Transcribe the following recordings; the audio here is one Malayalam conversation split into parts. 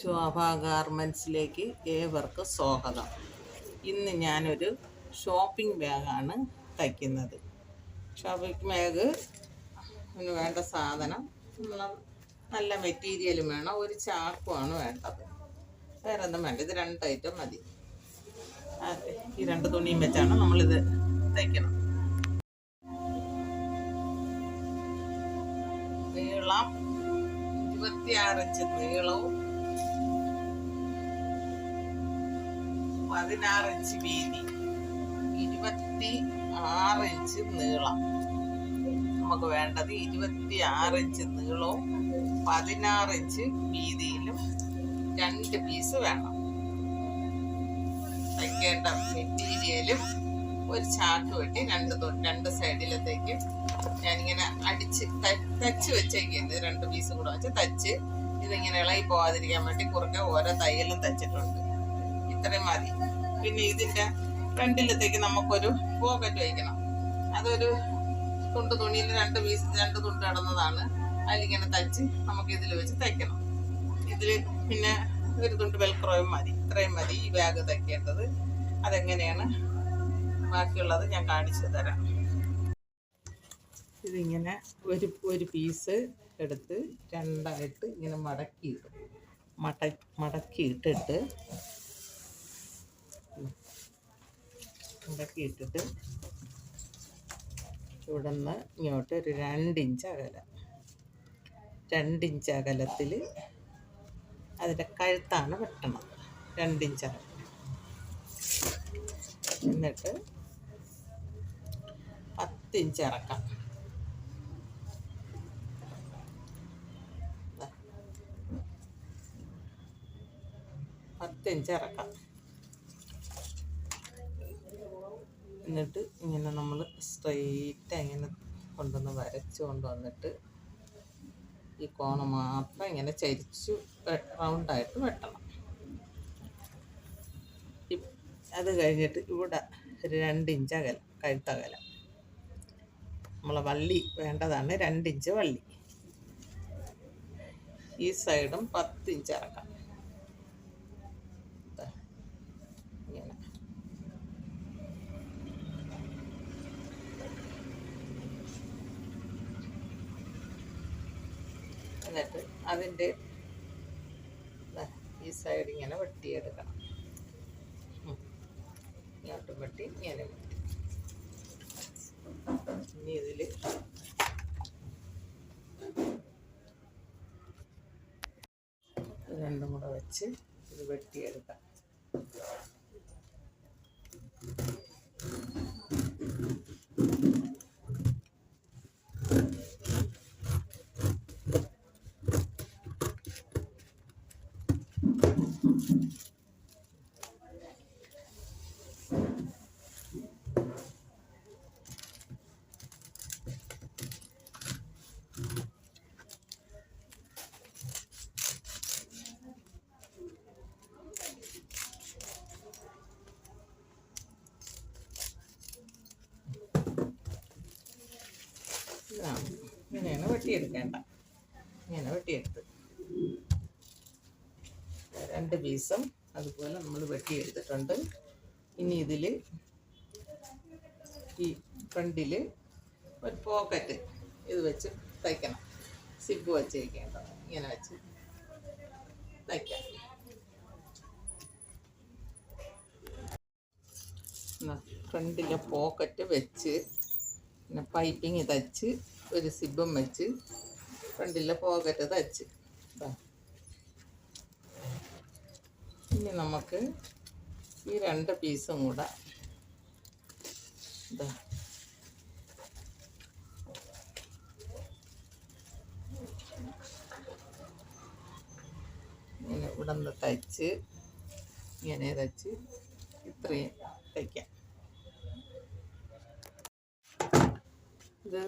ശോഭ ഗാർമെന്റ്സിലേക്ക് ഏവർക്കും സ്വാഗതം. ഇന്ന് ഞാനൊരു ഷോപ്പിംഗ് ബാഗാണ് തയ്ക്കുന്നത്. ഷോപ്പിംഗ് ബാഗ് അതിന് വേണ്ട സാധനം. നല്ല മെറ്റീരിയലും വേണം. ഒരു ചാക്കുമാണ് വേണ്ടത്. വേറെ ഒന്നും വേണ്ട. ഇത് രണ്ട് ഐറ്റം മതി. ഈ രണ്ട് തുണിയും വെച്ചാണ് നമ്മളിത് തയ്ക്കണം. നീളം ഇരുപത്തിയാറ് ഇഞ്ച് നീളവും പതിനാറ് ഇഞ്ച് വീതി. ഇരുപത്തി ആറ് ഇഞ്ച് നീളം. നമുക്ക് വേണ്ടത് ഇരുപത്തി ആറ് ഇഞ്ച് നീളവും പതിനാറ് ഇഞ്ച് വീതിയിലും രണ്ട് പീസ് വേണം. തയ്ക്കേണ്ട മെറ്റീരിയലും ഒരു ചാക്ക് വെട്ടി രണ്ട് രണ്ട് സൈഡിലത്തേക്ക് ഞാനിങ്ങനെ അടിച്ച് തച്ച് വെച്ചേക്കുന്നത്. രണ്ട് പീസ് കൂടെ വെച്ച് തച്ച് ഇതിങ്ങനെ ഇളകി പോവാതിരിക്കാൻ വേണ്ടി കുറുക്കെ ഓരോ തയ്യലും തച്ചിട്ടുണ്ട്. ഇത്രയും മതി. പിന്നെ ഇതിന്റെ ഫ്രണ്ടിലത്തേക്ക് നമുക്കൊരു പോക്കറ്റ് വയ്ക്കണം അതൊരു തുണ്ട് തുണിയിൽ രണ്ട് പീസ് രണ്ട് തുണ്ട് കിടന്നതാണ് അതിലിങ്ങനെ തച്ച് നമുക്ക് ഇതിൽ വെച്ച് തയ്ക്കണം. ഇതിൽ പിന്നെ ഒരു തുണ്ട് വെൽക്രോയും മതി. ഇത്രയും മതി ഈ ബാഗ് തയ്ക്കേണ്ടത്. അതെങ്ങനെയാണ്? ബാക്കിയുള്ളത് ഞാൻ കാണിച്ചു തരാം. ഇതിങ്ങനെ ഒരു ഒരു പീസ് എടുത്ത് രണ്ടായിട്ട് ഇങ്ങനെ മടക്കി ഇടും മട മടക്കിയിട്ടിട്ട് മടക്കിയിട്ടിട്ട് ഇവിടെ നിന്ന് ഇങ്ങോട്ട് ഒരു രണ്ടിഞ്ച് അകലം. രണ്ടിഞ്ച് അകലത്തിൽ അതിന്റെ കഴുത്താണ് വെട്ടണം. രണ്ടിഞ്ച് അകലം. എന്നിട്ട് പത്തിഞ്ച് ഇറക്കാം. പത്തിഞ്ച് ഇറക്കാം എന്നിട്ട് ഇങ്ങനെ നമ്മൾ സ്ട്രെയിറ്റ് അങ്ങനെ കൊണ്ടുവന്ന് വരച്ച് കൊണ്ടുവന്നിട്ട് ഈ കോണ് മാത്രം ഇങ്ങനെ ചരിച്ചു റൗണ്ടായിട്ട് വെട്ടണം. അത് കഴിഞ്ഞിട്ട് ഇവിടെ ഒരു രണ്ടിഞ്ച് അകലം കഴുത്തകലം നമ്മളെ വള്ളി വേണ്ടതാണ് രണ്ടിഞ്ച് വള്ളി. ഈ സൈഡും പത്തിഞ്ച് ഇറക്കാം ദാ, ഇങ്ങനെ എന്നിട്ട് അതിന്റെ ഈ സൈഡ് ഇങ്ങനെ വെട്ടിയെടുക്കണം. ഇങ്ങോട്ടും വെട്ടി ഇങ്ങനെ വെട്ടി. ഇനി ഇതിൽ രണ്ടും കൂടെ വെച്ച് ഇത് വെട്ടിയെടുക്കാം. വെട്ടിയെടുക്കേണ്ട. ഇങ്ങനെ വെട്ടിയെടുത്ത്. രണ്ട് പീസും അതുപോലെ നമ്മൾ വെട്ടിയെടുത്തിട്ടുണ്ട്. ഇനി ഇതിൽ ഈ ഫ്രണ്ടിൽ ഒരു പോക്കറ്റ് ഇത് വെച്ച് തയ്ക്കണം. സിബ് വെച്ച് വയ്ക്കേണ്ടത് ഇങ്ങനെ വെച്ച് തയ്ക്കാം. ഫ്രണ്ടിലെ പോക്കറ്റ് വെച്ച് പിന്നെ പൈപ്പിങ് തച്ച് ഒരു സിബും വെച്ച് ഫ്രണ്ടിലെ പോക്കറ്റ് തച്ച്. ഇനി നമുക്ക് ഈ രണ്ട് പീസും കൂടെ ഇതാ ഇങ്ങനെ ഇവിടെ നിന്ന് തയ്ച്ച് ഇങ്ങനെ തച്ച് ഇത്രയും തയ്ക്കാം. ഇത്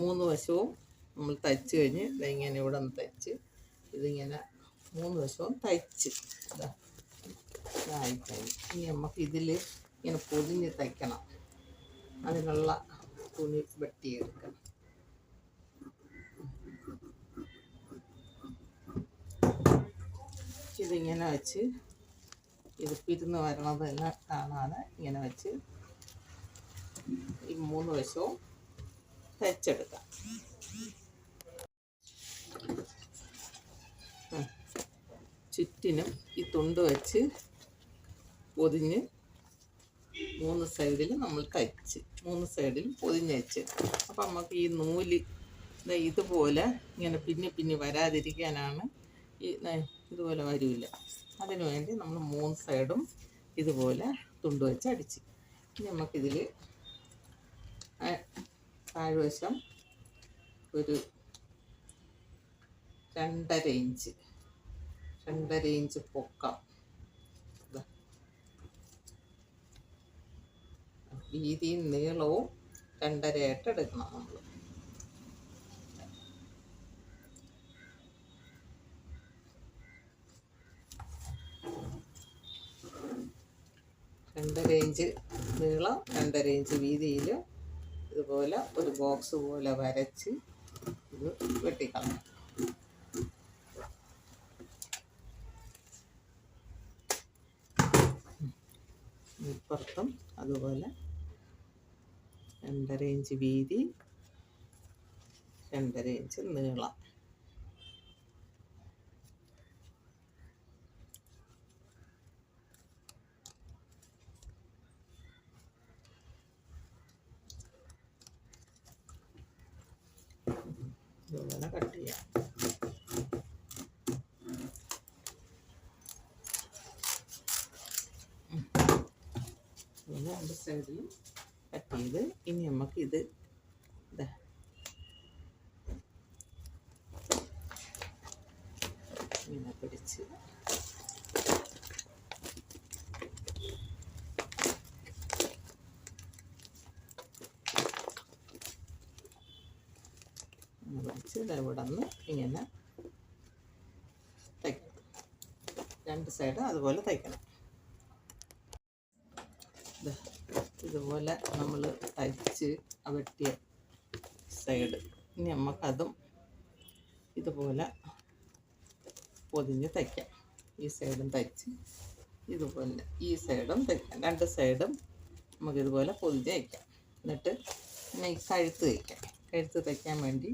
മൂന്ന് വശവും നമ്മൾ തയ്ച്ച് കഴിഞ്ഞ് ഇതിങ്ങനെ ഇവിടെ നിന്ന് തയ്ച്ച്. ഇതിങ്ങനെ മൂന്ന് വശവും തയ്ച്ച്. ഇതാ ഇനി നമുക്ക് ഇതിൽ ഇങ്ങനെ പൊതിഞ്ഞ് തയ്ക്കണം. അതിനുള്ള തുണി വെട്ടിയെടുക്കണം. ഇതിങ്ങനെ വെച്ച് ഇത് പിരുന്ന് വരണതെല്ലാം കാണാതെ ഇങ്ങനെ വെച്ച് ഈ മൂന്ന് വശവും തയ്ച്ചെടുക്കാം. ചുറ്റിനും ഈ തുണ്ട് വച്ച് പൊതിഞ്ഞ് മൂന്ന് സൈഡിൽ നമ്മൾ തയ്ച്ച് മൂന്ന് സൈഡിലും വെച്ച്. അപ്പം നമുക്ക് ഈ നൂൽ ഇതുപോലെ ഇങ്ങനെ പിന്നി പിന്നി വരാതിരിക്കാനാണ് ഈ ഇതുപോലെ വരില്ല അതിനു വേണ്ടി നമ്മൾ മൂന്ന് സൈഡും ഇതുപോലെ തുണ്ട് വെച്ച് അടിച്ച്. ഇനി നമുക്കിതിൽ താഴ്വശം ഒരു രണ്ടര ഇഞ്ച്. രണ്ടര ഇഞ്ച് പൊക്കം. വീതിയും നീളവും രണ്ടരയായിട്ട് എടുക്കണം നമ്മൾ രണ്ടര ഇഞ്ച് നീളം രണ്ടര ഇഞ്ച് വീതിയിൽ ഇതുപോലെ ഒരു ബോക്സ് പോലെ വരച്ച് ഇത് വെട്ടിക്കളയാം ഇപ്പുറത്തും അതുപോലെ രണ്ടര ഇഞ്ച് വീതി രണ്ടര ഇഞ്ച് നീളം ഇതുപോലെ കട്ട് ചെയ്യാം രണ്ട് സൈഡിലും കട്ട് ചെയ്ത് ഇനി നമുക്ക് ഇത് ഇങ്ങനെ പിടിച്ച്. ഇവിടെ നിന്ന് ഇങ്ങനെ തയ്ക്കണം. രണ്ട് സൈഡും അതുപോലെ തയ്ക്കണം. ഇതുപോലെ നമ്മൾ തയ്ച്ച് അവട്ടിയ വെട്ടിയ സൈഡ് ഇനി നമുക്കതും ഇതുപോലെ പൊതിഞ്ഞ് തയ്ക്കാം. ഈ സൈഡും തയ്ച്ച് ഇതുപോലെ ഈ സൈഡും തയ്ക്കാം. രണ്ട് സൈഡും നമുക്കിതുപോലെ പൊതിഞ്ഞ് തയ്ക്കാം. എന്നിട്ട് ഈ കഴുത്ത് തയ്ക്കാം. കഴുത്ത് തയ്ക്കാൻ വേണ്ടി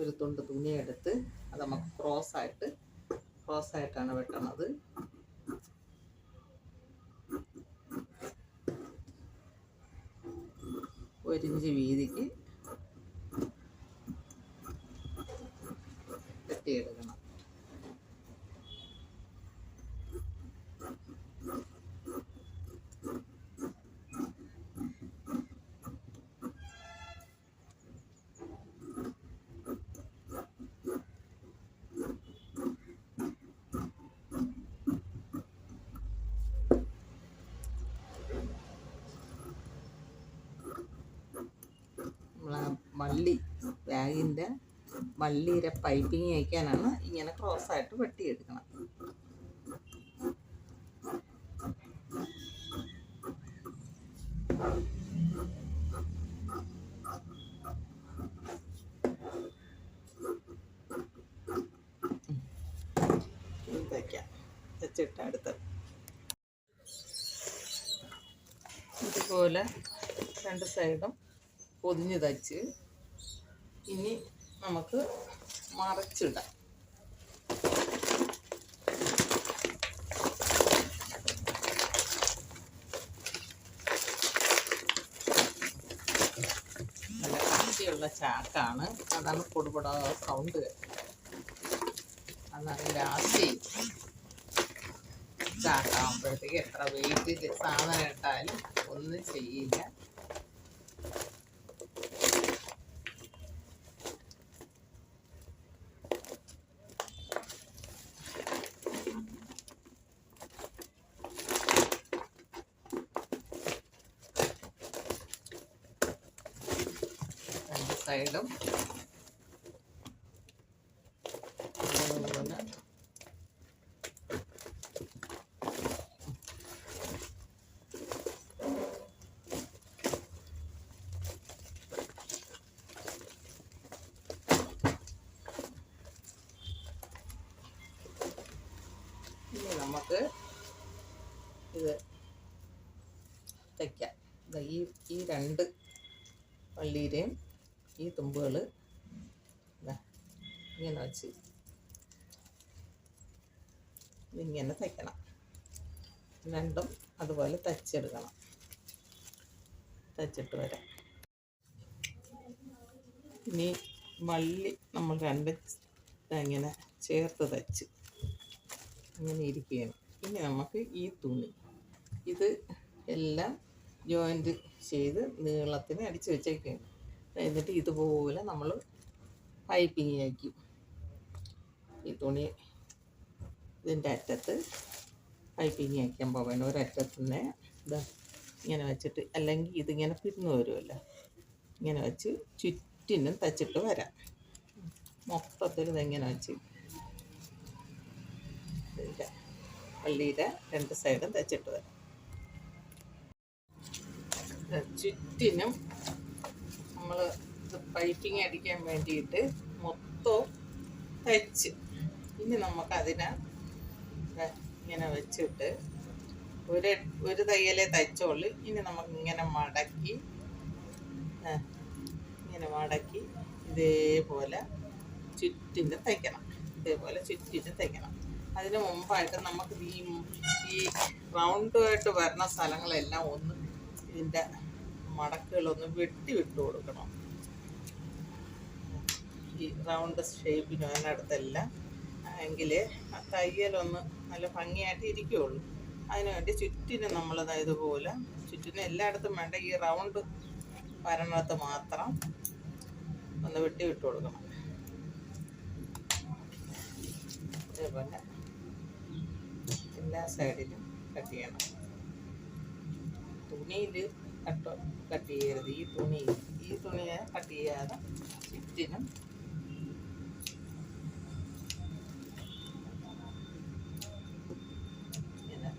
ഒരു തുണ്ട് തുണിയെടുത്ത് അത് നമുക്ക് ക്രോസ് ആയിട്ട് ക്രോസ് ആയിട്ടാണ് വെട്ടണത്. ഒരിഞ്ച് വീതിക്ക് വെട്ടിയെടുക്കണം നമ്മളെ വള്ളി ബാഗിന്റെ വള്ളിയുടെ പൈപ്പിങ് അയക്കാനാണ് ഇങ്ങനെ ക്രോസ് ആയിട്ട് വെട്ടിയെടുക്കണം അടുത്ത ഇതുപോലെ രണ്ട് സൈഡും പൊതിഞ്ഞ് തയ്ച്ച് ഇനി നമുക്ക് മറച്ചിടാം. നല്ല കട്ടിയുള്ള ചാക്കാണ്. അതാണ് പൊടുപൊട സൗണ്ട് അതാണ് ലാസ്റ്റ് ചാക്കാകുമ്പോഴത്തേക്ക് എത്ര വെയിറ്റ് സാധനം ഇട്ടാലും ഒന്നും ചെയ്യില്ല. സൈഡും അതുപോലെ നമുക്ക് ഇത് തയ്ക്കാം ഈ ഈ രണ്ട് വള്ളിയിലെയും ഈ തുമ്പുകൾ ഇങ്ങനെ വെച്ച് ഇങ്ങനെ തയ്ക്കണം. രണ്ടും അതുപോലെ തയ്ച്ചെടുക്കണം. തയ്ച്ചിട്ട് വരാം. ഇനി വള്ളി നമ്മൾ രണ്ട് ഇങ്ങനെ ചേർത്ത് തയ്ച്ച് അങ്ങനെ ഇരിക്കുകയാണ്. ഇനി നമുക്ക് ഈ തുണി. ഇത് എല്ലാം ജോയിന്റ് ചെയ്ത് നീളത്തിന് അടിച്ചു വെച്ചേക്കുകയാണ്. എന്നിട്ട് ഇതുപോലെ നമ്മൾ പൈപ്പിങ് ആക്കി. ഈ തുണി ഇതിന്റെ അറ്റത്ത് പൈപ്പിങ് ആക്കാൻ പോവാണ്. ഒരറ്റത്ത് തന്നെ ഇതാ ഇങ്ങനെ വെച്ചിട്ട് അല്ലെങ്കിൽ ഇതിങ്ങനെ പിരിഞ്ഞു വരുമല്ലോ ഇങ്ങനെ വെച്ച് ചുറ്റിനും തച്ചിട്ട് വരാം. മൊത്തത്തിൽ ഇതെങ്ങനെ വെച്ച്? ഇതിന്റെ പള്ളിയുടെ രണ്ട് സൈഡും തച്ചിട്ട് വരാം. ചുറ്റിനും നമ്മൾ ഇത് പൈപ്പിങ് അടിക്കാൻ വേണ്ടിയിട്ട് മൊത്തവും തയ്ച്ച് ഇനി നമുക്ക് അതിനെ ഇങ്ങനെ വെച്ചിട്ട് ഒരു ഒരു തയ്യലേ തയ്ച്ചോളൂ. ഇനി നമുക്ക് ഇങ്ങനെ മടക്കി ഇങ്ങനെ മടക്കി ഇതേപോലെ ചുറ്റിന്റെ തയ്ക്കണം. ഇതേപോലെ ചുറ്റിന്റെ തയ്ക്കണം. അതിന് മുമ്പായിട്ട് നമുക്ക് ഈ ഈ റൗണ്ടുമായിട്ട് വരുന്ന സ്ഥലങ്ങളെല്ലാം ഒന്ന് ഇതിന്റെ മടക്കുകളൊന്ന് വെട്ടി വിട്ടു കൊടുക്കണം. ഈ റൗണ്ട് ഷേപ്പിന് അതിനടുത്തെല്ലാം. എങ്കിൽ ആ തയ്യലൊന്ന് നല്ല ഭംഗിയായിട്ട് ഇരിക്കുകയുള്ളൂ അതിനുവേണ്ടി ചുറ്റിനും നമ്മളത് ഇതുപോലെ ചുറ്റിനും എല്ലായിടത്തും വേണ്ട ഈ റൗണ്ട് വരണത്ത് മാത്രം ഒന്ന് വെട്ടി വിട്ടു കൊടുക്കണം. അതേപോലെ എല്ലാ സൈഡിലും കട്ട് ചെയ്യണം. തുണിയിൽ കട്ട് കട്ട് ചെയ്യരുത്. ഈ തുണി ഈ തുണിയെ കട്ട് ചെയ്യാതെ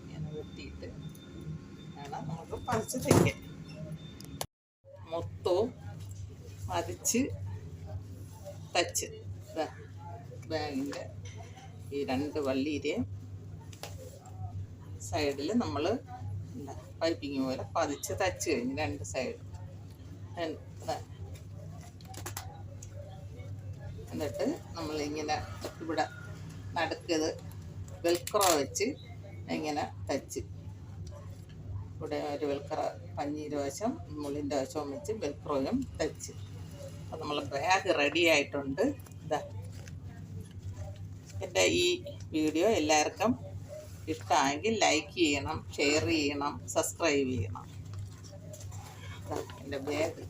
ഇങ്ങനെ വെട്ടിയിട്ട് വേണം നമുക്ക് പറിച്ച് തയ്ക്കാൻ മൊത്തവും പതിച്ച് തച്ച്. ബാഗിന്റെ ഈ രണ്ട് വള്ളിയുടെയും സൈഡിൽ നമ്മൾ പൈപ്പിങ് പോലെ പതിച്ച് തച്ച് കഴിഞ്ഞ് രണ്ട് സൈഡ് എന്നിട്ട് നമ്മളിങ്ങനെ ഇവിടെ നടുക്കത് വെൽക്രോ വെച്ച് ഇങ്ങനെ തച്ച്. ഇവിടെ ഒരു വെൽക്ര പഞ്ഞീര് വശം മുള്ളിന്റെ വശവും വെച്ച് വെൽക്രോയും തച്ച്. അപ്പം നമ്മൾ ബാഗ് റെഡി ആയിട്ടുണ്ട്. ഇതാ എന്റെ ഈ വീഡിയോ എല്ലാവർക്കും ഇഷ്ടമായെങ്കിൽ ലൈക്ക് ചെയ്യണം ഷെയർ ചെയ്യണം സബ്സ്ക്രൈബ് ചെയ്യണം. എന്റെ ബാഗ്